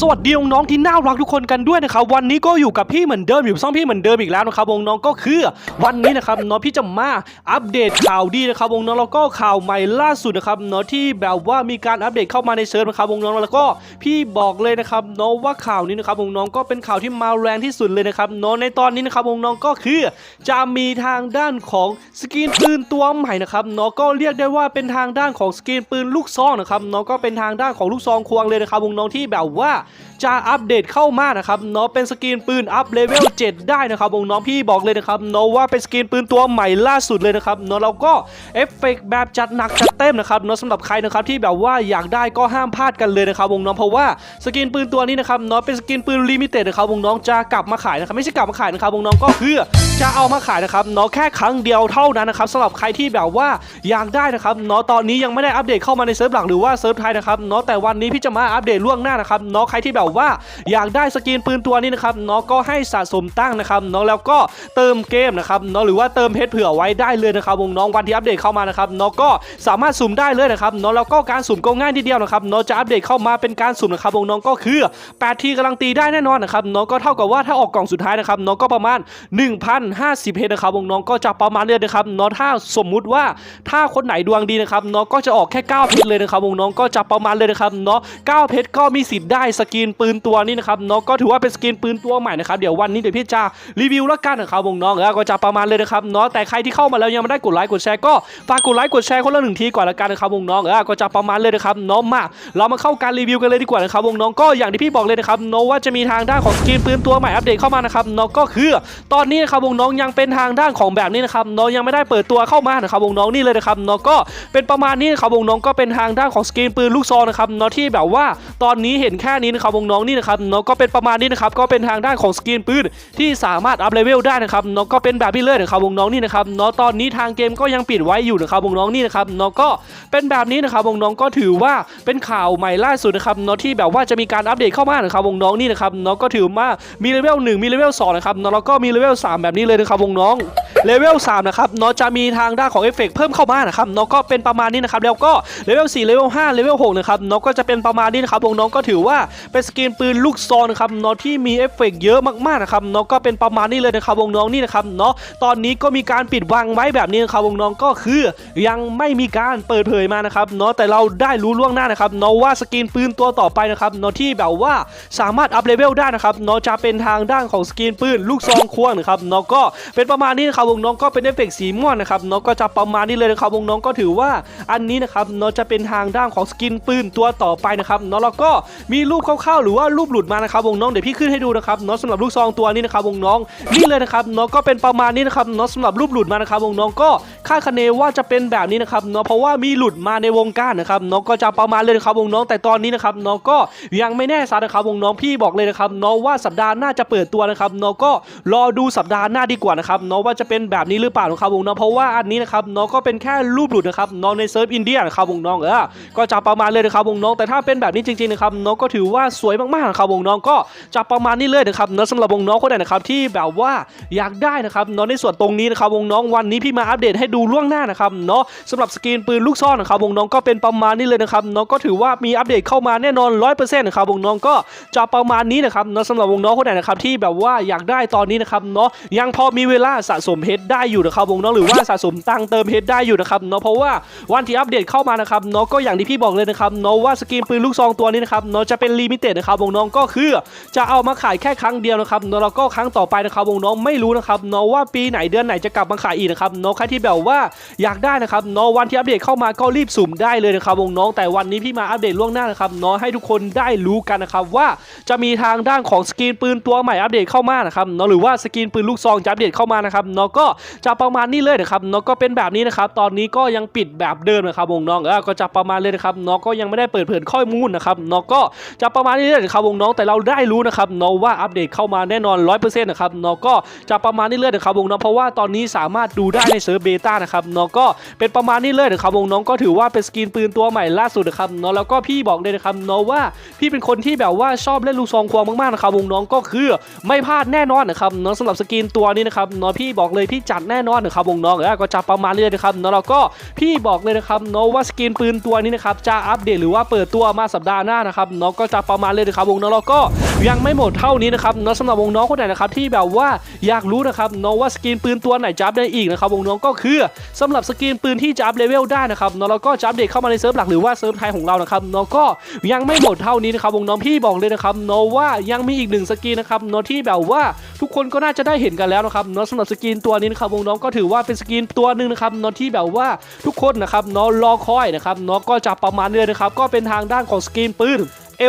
สวัสดีน้องๆที่น่ารักทุกคนกันด้วยนะครับวันนี้ก็อยู่กับพี่เหมือนเดิมอยู่ช่องพี่เหมือนเดิมอีกแล้วนะครับวงน้องก็คือวันนี้นะครับน้องพี่จะมาอัปเดตข่าวดีนะครับวงน้องแล้วก็ข่าวใหม่ล่าสุดนะครับน้องที่แบบว่ามีการอัปเดตเข้ามาในเซิร์ฟนะครับวงน้องแล้วก็พี่บอกเลยนะครับน้องว่าข่าวนี้นะครับวงน้องก็เป็นข่าวที่มาแรงที่สุดเลยนะครับน้องในตอนนี้นะครับวงน้องก็คือจะมีทางด้านของสกรีนปืนตัวใหม่นะครับน้องก็เรียกได้ว่าเป็นทางด้านของสกรีนปืนลูกซองนะครับน้องก็เป็นทางด้านของลูกซองควงเลยนะครับวงน้องที่แบบว่าจะอัปเดตเข้ามานะครับเนาะเป็นสกรีนปืนอัพเลเวล7ได้นะครับวงน้องพี่บอกเลยนะครับเนาะว่าเป็นสกรีนปืนตัวใหม่ล่าสุดเลยนะครับเนาะเราก็เอฟเฟกต์แบบจัดหนักจัดเต็มนะครับเนาะสำหรับใครนะครับที่แบบว่าอยากได้ก็ห้ามพลาดกันเลยนะครับวงน้องเพราะว่าสกรีนปืนตัวนี้นะครับเนาะเป็นสกรีนปืนลิมิเต็ดนะครับวงน้องจะกลับมาขายนะครับไม่ใช่กลับมาขายนะครับวงน้องก็คือจะเอามาขายนะครับเนาะแค่ครั้งเดียวเท่านั้นนะครับสำหรับใครที่แบบว่าอยากได้นะครับเนาะตอนนี้ยังไม่ได้อัปเดตเข้ามาในเซิร์ฟหลักหรือว่าเซิร์ฟไทยนะครับเนาะแต่วันนี้พี่จะมาอัปเดตล่วงหน้านะครับเนาะใครที่แบบว่าอยากได้สกรีนปืนตัวนี้นะครับเนาะก็ให้สะสมตั้งนะครับเนาะแล้วก็เติมเกมนะครับเนาะหรือว่าเติมเพชรเผื่อไว้ได้เลยนะครับวงน้องวันที่อัปเดตเข้ามานะครับเนาะก็สามารถสุ่มได้เลยนะครับเนาะแล้วก็การสุ่มก็ง่ายทีเดียวนะครับเนาะจะอัปเดตเข้ามาเป็นการสุ่มนะครับวงน้องก็คือ8ทีกำลังตีได้แน่นอนนะครับเนาะก็เท่ากับว่าถ้าออกกล่องสุดท้ายนะครับเนาะก็ประมาณ50เพชรนะครับวงน้องก็จะประมาณเนี้ยนะครับเนาะถ้าสมมุติว่าถ้าคนไหนดวงดีนะครับเนาะก็จะออกแค่9เพชรเลยนะครับวงน้องก็จะประมาณเลยนะครับเนาะ9เพชรก็มีสิทธิ์ได้สกินปืนตัวนี้นะครับเนาะก็ถือว่าเป็นสกินปืนตัวใหม่นะครับเดี๋ยววันนี้เดี๋ยวพี่จะรีวิวแล้วกันนะครับวงน้องแล้วก็จะประมาณเลยนะครับเนาะแต่ใครที่เข้ามาแล้วยังไม่ได้กดไลค์กดแชร์ก็ฝากกดไลค์กดแชร์คนละหนึ่งทีก่อนละกันนะครับวงน้องเออก็จะประมาณเลยนะครับเนาะมาเรามาเข้าการรีวิวกันเลยดีกว่านะครับวงน้องก็อย่างที่พี่บอกเลยนะครับเนาะว่าจะมีทางด้านของสกินปืนตัวใหม่อัปเดตเข้ามานะครับเนาะก็คือตอนนี้นะครับวงน้องยังเป็นทางด้านของแบบนี้นะครับเนาะยังไม่ได้เปิดตัวเข้ามานะครับวงน้องนี่เลยนะครับเนาะก็เป็นประมาณนี้นะครับวงน้องก็เป็นทางด้านของสกรีนปืนลูกซองนะครับเนาะที่แบบว่าตอนนี้เห็นแค่นี้นะครับวงน้องนี่นะครับเนาะก็เป็นประมาณนี้นะครับก็เป็นทางด้านของสกรีนปืนที่สามารถอัพเลเวลได้นะครับเนาะก็เป็นแบบนี้เลยนะครับวงน้องนี่นะครับเนาะตอนนี้ทางเกมก็ยังปิดไว้อยู่นะครับวงน้องนี่นะครับเนาะก็เป็นแบบนี้นะครับวงน้องก็ถือว่าเป็นข่าวใหม่ล่าสุดนะครับเนาะที่แบบว่าจะมีการอัปเดตเข้ามานะครับวงน้องนี่นะครับเนาะก็ถือว่ามีเลเวล1มีเลเวล2นะครับเนาะแล้วก็มีเลเวล3แบบนี้เลยนะครับวงน้อง เลเวล3นะครับเนาะจะมีทางด้านของเอฟเฟกต์เพิ่มเข้ามานะครับเนาะก็เป็นประมาณนี้นะครับแล้วก็เลเวล4เลเวล5เลเวล6นะครับเนาะก็จะเป็นประมาณนี้นะครับวงน้องก็ถือว่าเป็นสกรีนปืนลูกซองนะครับเนาะที่มีเอฟเฟกต์เยอะมากๆนะครับเนาะก็เป็นประมาณนี้เลยนะครับวงน้องนี่นะครับเนาะตอนนี้ก็มีการปิดวางไว้แบบนี้นะครับวงน้องก็คือยังไม่มีการเปิดเผยมานะครับเนาะแต่เราได้รู้ล่วงหน้านะครับเนาะว่าสกรีนปืนตัวต่อไปนะครับเนาะที่แบบว่าสามารถอัพเลเวลได้นะครับเนาะจะเป็นทางด้านของสกรีนปืนลูกซองควงนะครับเนาะก็เป็นประมาณนี้นะครับวงน้องก็เป็นเอฟเฟกสีม่วงนะครับเนาะก็จะประมาณนี้เลยนะครับวงน้องก็ถือว่าอันนี้นะครับเนาะจะเป็นทางด้านของสกินปืนตัวต่อไปนะครับนาะแล้วก็มีรูปคร่าวๆหรือว่ารูปหลุดมานะครับวงน้องเดี๋ยวพี่ขึ้นให้ดูนะครับเนาะสำหรับลูกซองตัวนี้นะครับวงน้องนี่เลยนะครับเนาะก็เป็นประมาณนี้นะครับเนาะสำหรับรูปหลุดมานะครับวงน้องก็คาดคะเนว่าจะเป็นแบบนี้นะครับเนาะเพราะว่ามีหลุดมาในวงการนะครับเนาะก็จะประมาณเลยนะครับวงน้องแต่ตอนนี้นะครับเนาะก็ยังไม่แน่ชัดนะครับวงน้องพี่บอกเลยนะครับเนาะว่าสัปดาห์หน้าจะเปิดตัวนะครับเนาะก็รอดูสัปดาห์หน้าดีกว่านะครับเนาะว่าจะเป็น็นแบบนี้หรือเปล่านะครับวงน้องเพราะว่าอันนี้นะครับเนาะก็เป็นแค่รูปหลุดนะครับเนาะในเซิร์ฟอินเดียนะครับวงน้องเออก็จะประมาณเลยนะครับวงน้องแต่ถ้าเป็นแบบนี้จริงๆนะครับเนาะก็ถือว่าสวยมากๆนะครับวงน้องก็จะประมาณนี้เลยนะครับเนาะสำหรับวงน้องคนไหนนะครับที่แบบว่าอยากได้นะครับเนาะในส่วนตรงนี้นะครับวงน้องวันนี้พี่มาอัปเดตให้ดูล่วงหน้านะครับเนาะสำหรับสกรีนปืนลูกซ่อนนะครับวงน้องก็เป็นประมาณนี้เลยนะครับเนาะก็ถือว่ามีอัปเดตเข้ามาแน่นอน100%นะครับวงน้องก็จะประมาณนี้นะครับเนาะสำหรับวงน้องคนไหนนะครับที่แบบว่าอยากได้ตอนนี้นะครับเนาะยังพอมีเวลาสะสมเพชรได้อยู่นะครับวงน้องหรือว่าสะสมตังค์เติมเพชรได้อยู่นะครับเนาะเพราะว่าวันที่อัปเดตเข้ามานะครับเนาะก็อย่างที่พี่บอกเลยนะครับเนาะว่าสกรีนปืนลูกซองตัวนี้นะครับเนาะจะเป็นลิมิเต็ดนะครับวงน้องก็คือจะเอามาขายแค่ครั้งเดียวนะครับเนาะแล้วก็ครั้งต่อไปนะครับวงน้องไม่รู้นะครับเนาะว่าปีไหนเดือนไหนจะกลับมาขายอีกนะครับเนาะใครที่แบบว่าอยากได้นะครับเนาะวันที่อัปเดตเข้ามาก็รีบสุ่มได้เลยนะครับวงน้องแต่วันนี้พี่มาอัปเดตล่วงหน้านะครับเนาะให้ทุกคนได้รู้กันนะครับว่าจะมีทางด้านของสกรีนปืนตัวใหม่อัปเดตเข้ามานะครับเนาะหรือว่าสกรีนปืนลูกซองจะอัปเดตเข้ามานะครับเนาะก็จะประมาณนี้เลยนะครับเนาะก็เป็นแบบนี้นะครับ ตอนนี้ก็ยังปิดแบบเดิมนะครับวงน้องก็จะประมาณเลยนะครับเนาะก็ยังไม่ได้เปิดเผยข้อมูลนะครับเนาะก็จะประมาณนี้เลยนะครับวงน้องแต่เราได้รู้นะครับเนาะว่าอัปเดตเข้ามาแน่นอน100%นะครับเนาะก็จะประมาณนี้เลยนะครับวงน้องเพราะว่าตอนนี้สามารถดูได้ในเซิร์ฟเบต้านะครับเนาะก็เป็นประมาณนี้เลยนะครับวงน้องก็ถือว่าเป็นสกินปืนตัวใหม่ล่าสุดนะครับเนาะแล้วก็พี่บอกเลยนะครับเนาะว่าพี่เป็นคนที่แบบว่าชอบเล่นลูกซองควงมากๆนะครับวงน้องก็คือไม่พลาดแน่นอนนะครับเนาะสำหรับสกินตัวนี้นะครับเนาะพี่บอกเลยพี่จัดแน่นอนนะครับวงน้องแล้วก็จะประมาณเรื่อยนะครับเนาะแล้วก็พี่บอกเลยนะครับเนาะว่าสกินปืนตัวนี้นะครับจะอัปเดตหรือว่าเปิดตัวมาสัปดาห์หน้านะครับเนาะก็จะประมาณเลยนะครับวงน้องแล้วก็ยังไม่หมดเท่านี้นะครับเนาะสำหรับวงน้องคนไหนนะครับที่แบบว่าอยากรู้นะครับเนาะว่าสกินปืนตัวไหนจะอัปได้อีกนะครับวงน้องก็คือสำหรับสกินปืนที่จะอัพเลเวลได้นะครับเนาะแล้วก็จะอัปเดตเข้ามาในเซิร์ฟหลักหรือว่าเซิร์ฟไทยของเรานะครับเนาะก็ยังไม่หมดเท่านี้นะครับวงน้องพี่บอกเลยนะครับเนาะว่ายังมีอีกหนึ่งสกินนะครับเนาะที่แบบว่าทุกคนก็น่าจะได้เห็นกันแล้วนะครับเนาะสำหรับสกินตัวนี้นะครับวงน้องก็ถือว่าเป็นสกินตัวหนึ่งนะครับเนาะที่แบบว่าทุกคนนะครับเนาะรอคอยนะครับเนาะก็จะประมาณนี้นะครับก็เป็นทางด้านของสกินปืน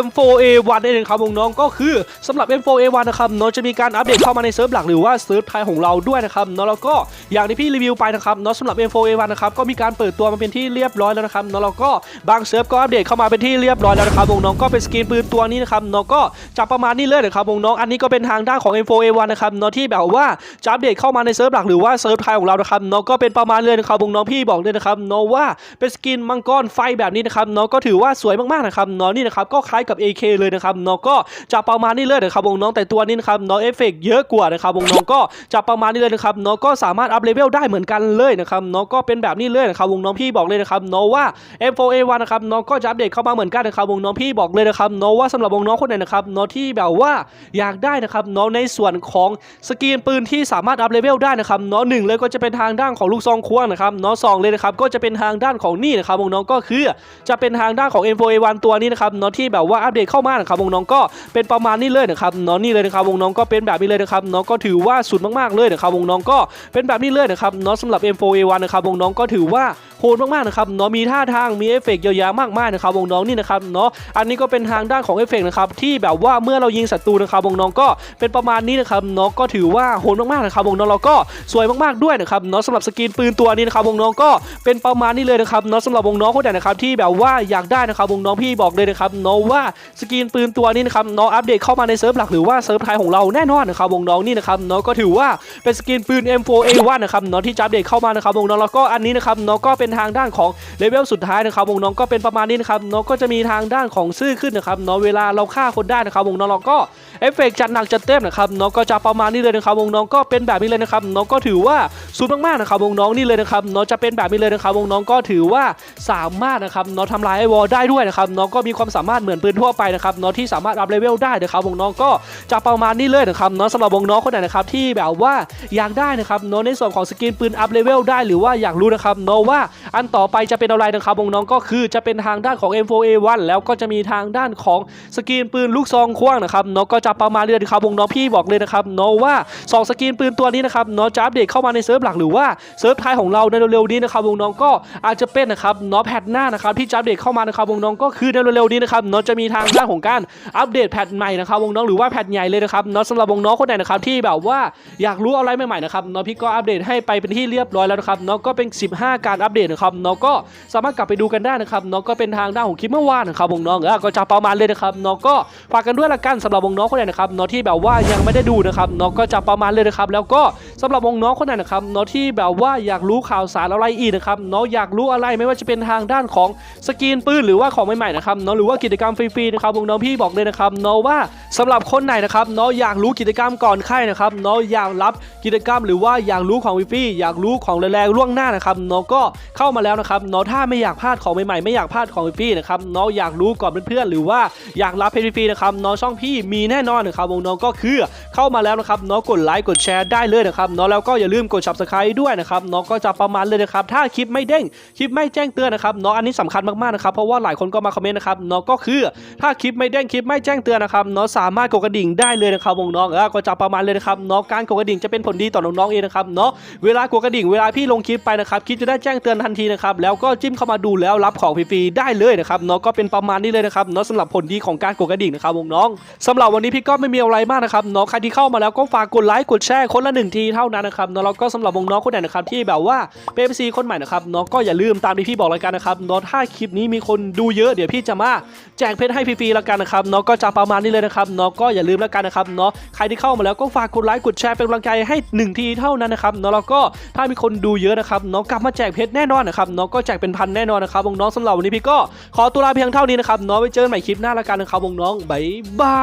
M4A1 นั่นเองครับน้องก็คือสำหรับ M4A1 นะครับเนาะจะมีการอัปเดตเข้ามาในเซิร์ฟหลักหรือว่าเซิร์ฟไทยของเราด้วยนะครับเนาะแล้วก็อย่างที่พี่รีวิวไปนะครับเนาะสำหรับ M4A1 นะครับก็มีการเปิดตัวมาเป็นที่เรียบร้อยแล้วนะครับเนาะแล้วก็บางเซิร์ฟก็อัปเดตเข้ามาเป็นที่เรียบร้อยแล้วนะครับน้องก็เป็นสกินปืนตัวนี้นะครับเนาะก็จะประมาณนี้เลยนะครับน้องอันนี้ก็เป็นทางด้านของ M4A1 นะครับเนาะที่แบบว่าจะอัปเดตเข้ามาในเซิร์ฟหลักหรือว่าเซิร์ฟไทยของเรานะครับเนาะก็เป็นประมาณเลยนะครับน้องพี่บอกเลยนะครับเนาะว่าเป็นสกินมังกรไฟแบบนี้นะครับเนาะก็ถือว่าสวยมากๆนะครับเนาะนี่นะครับก็คล้ายกับ AK เลยนะครับเนาะก็จะประมาณนี้เลยนะครับวงน้องแต่ตัวนี้นะครับเนาะเอฟเฟกต์เยอะกว่านะครับวงน้องก็จะประมาณนี้เลยนะครับเนาะก็สามารถอัพเลเวลได้เหมือนกันเลยนะครับเนาะก็เป็นแบบนี้เลยนะครับวงน้องพี่บอกเลยนะครับเนาะว่า M4A1 นะครับเนาะก็จะอัปเดตเข้ามาเหมือนกันนะครับวงน้องพี่บอกเลยนะครับเนาะว่าสำหรับวงน้องคนไหนนะครับเนาะที่แบบว่าอยากได้นะครับเนาะในส่วนของสกีนปืนที่สามารถอัพเลเวลได้นะครับเนาะหนึ่งเลยก็จะเป็นทางด้านของลูกซองควงนะครับเนาะสองเลยนะครับก็จะเป็นทางด้านของนี่นะครับวงน้องก็คือจะเป็นทางด้านของ M4A1 ตัวนี้นะครับเนาะที่แบบว่าอัปเดตเข้ามานะครับวงน้องก็เป็นประมาณนี้เลยนะครับเนาะนี่เลยนะครับวงน้องก็เป็นแบบนี้เลยนะครับเนาะก็ถือว่าสุดมากๆเลยนะครับวงน้องก็เป็นแบบนี้เลยนะครับเนาะสำหรับ M4A1 นะครับวงน้องก็ถือว่าโหดมากๆนะครับเนาะมีท่าทางมีเอฟเฟกต์เยอะแยะมากมายนะครับวงน้องนี่นะครับเนาะอันนี้ก็เป็นทางด้านของเอฟเฟกต์นะครับที่แบบว่าเมื่อเรายิงศัตรูนะครับวงน้องก็เป็นประมาณนี้นะครับเนาะก็ถือว่าโหดมากๆนะครับวงน้องเราก็สวยมากๆด้วยนะครับเนาะสำหรับสกินปืนตัวนี้นะครับวงน้องก็เป็นประมาณนี้เลยนะครับเนาะสำหรับวงน้องคนไหนนะครับที่แบบว่าอยากได้นะครับวงน้องพี่บอกเลยนะครับเนาะว่าสกินปืนตัวนี้นะครับเนาะอัปเดตเข้ามาในเซิร์ฟหลักหรือว่าเซิร์ฟไทยของเราแน่นอนนะครับวงน้องนี่นะครับเนาะก็ถือว่าเป็นสกินปืน M4A1 นะครับเนาะที่จะอัปเดตเข้ามานะครับวงน้องแล้วก็อันนี้นะครับเนาะก็เป็นทางด้านของเลเวลสุดท้ายนะครับวงน้องก็เป็นประมาณนี้นะครับเนาะก็จะมีทางด้านของซื่อขึ้นนะครับเนาะเวลาเราฆ่าคนได้นะครับวงน้องเราก็เอฟเฟกต์จัดหนักจัดเต็มนะครับเนาะก็จะประมาณนี้เลยนะครับวงน้องก็เป็นแบบนี้เลยนะครับเนาะก็ถือว่าสุดมากๆนะครับวงน้องนี่เลยนะครับเนาะจะเป็นแบบนี้เลยนะครับวงน้องก็ถือว่าสามารถนะครับเนาะทำลายไอวอลได้ด้วยนะครับเนาะก็มีความสามารถเหมือนปืนทั่วไปนะครับเนาะที่สามารถอัพเลเวลได้นะครับวงน้องก็จะประมาณนี้เลยนะครับเนาะสำหรับวงน้องคนไหนนะครับที่แบบว่าอยากได้นะครับเนาะในส่วนของสกินปืนอัพเลเวลได้หรือว่าอยากรู้นะครับเนาะว่าอันต่อไปจะเป็นอะไรนะครับวงน้องก็คือจะเป็นทางด้านของ M4A1 แล้วก็จะมีทางด้านของสกินปืนลูกซองควางนะครับเนาะก็จะประมาณเรื่อยนะครับวงน้องพี่บอกเลยนะครับเนาะว่าสองสกินปืนตัวนี้นะครับเนาะจะอัปเดตเข้ามาในเซิร์ฟหลักหรือว่าเซิร์ฟไทยของเราในเร็วๆนี้นะครับวงน้องก็อาจจะเป็นนะครับเนาะแพทหน้านะครับที่จะอัปเดตเข้ามานะครับวงน้องก็คือในเร็วๆนี้นะครับเนาะจะมีทางด้านของการอัปเดตแพทใหม่นะครับวงน้องหรือว่าแพทใหญ่เลยนะครับเนาะสำหรับวงน้องคนไหนนะครับที่แบบว่าอยากรู้อะไรใหม่ๆนะครับเนาะพี่ก็อัปเดตให้ไปเป็นที่เรียบร้อยแล้วนะครับเนาะก็เป็น 15 การอัปเดตนะครับเนาะก็สามารถกลับไปดูกันได้นะครับเนาะก็เป็นทางด้านของคลิปเมื่อวานนะครับวงน้องก็จะประมาณเลยนะครับเนาะก็ฝากกันด้วยละกันสำหรับวงน้องคนไหนนะครับเนาะที่แบบว่ายังไม่ได้ดูนะครับเนาะก็จะประมาณเลยนะครับแล้วก็สำหรับวงน้องคนไหนนะครับเนาะที่แบบว่าอยากรู้ข่าวสารอะไรอีกนะครับเนาะอยากรู้อะไรไม่ว่าจะเป็นทางด้านของสกรีนปืนหรือว่าของใหม่ๆนะครับเนาะหรือว่ากิจกรรมฟรีๆนะครับวงน้องพี่บอกเลยนะครับเนาะว่าสำหรับคนไหนนะครับเนาะอยากรู้กิจกรรมก่อนไข้นะครับเนาะอยากรับกิจกรรม หรือว่าอยากรู้ของฟรีๆอยากรู้ของแรงๆล่วงหน้านะครับเนาะก็เข้ามาแล้วนะครับเนาะถ้าไม่อยากพลาดของใหม่ๆไม่อยากพลาดของฟรีๆนะครับเนาะอยากรู้ก่อนเพื่อนๆหรือว่าอยากรับเพจฟรีๆนะครับเนาะช่องพี่มีแน่นอนนะครับวงน้องก็คือเข้ามาแล้วนะครับเนาะกดไลค์กดแชร์ได้เลยนะครับเนาะแล้วก็อย่าลืมกด subscribe ด้วยนะครับเนาะก็จะประมาณเลยนะครับถ้าคลิปไม่เด้งคลิปไม่แจ้งเตือนนะครับเนาะอันนี้สำคัญมากๆนะครับเพราะว่าหลายคนก็มาคอมเมนต์นะครับเนาะก็คือถ้าคลิปไม่เด้งคลิปไม่แจ้งเตือนนะครับเนาะสามารถกดกระดิ่งได้เลยนะครับวงน้องเออก็จะประมาณเลยนะครับเนาะการกดกระดิ่งจะเป็นผลดีต่อน้องๆเองนะครับเนาะเวลากดกระดิ่งเวลาพี่ลงคลิปไปนะครับคลิปจะได้แจ้งเตือนทันทีนะครับแล้วก็จิ้มเข้ามาดูแล้วรับของฟรีๆได้เลยนะครับเนาะก็เป็นประมาณนี้เลยนะครับเนาะสำหรับผลดีของการกดกระดิ่งนะครับวงน้องสำหรับวันนี้พี่ก็ไม่มีอะไรมากนะครับเนาะใครที่เข้ามาแล้วก็ฝากกดไลค์กดแชร์คนละหนึ่งทีเท่านั้นนะครับเนาะแล้วก็สำหรับวงน้องคนไหนนะครับที่แบบว่าเป็นซีคนใหม่นะครับเนาะก็อย่าลืมตามที่พี่บอกรายการนะครับเนาะถ้าคลิปนี้มีคนดูเยอะเดี๋ยวพี่จะมาแจกเพชรให้ฟรีๆแล้วกันนะครับเนาะก็จะประมาณนี้เลยนะครับเนาะก็อย่าลืมแล้วกันนะครับเนาะใครที่เข้ามาแล้วก็ฝากกดไลค์กดแชร์เป็นกำลังใจให้หนึ่งทีเท่านั้นนะครับเนาะแล้วก็ถ้ามีคนดูเยอะนะครับเนาะกลับมาแจกเพชรแน่นอนนะครับเนาะก็แจกเป็นพันแน่นอนนะครับวงน้องสำหรับวันนี้พี่ก็ขอตัวลาเพียงเท่านี้นะครับเนาะไว้เจอกันใหม่คลิปหน้าละกันนะครับวงน้องบ๊ายบา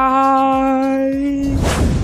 ย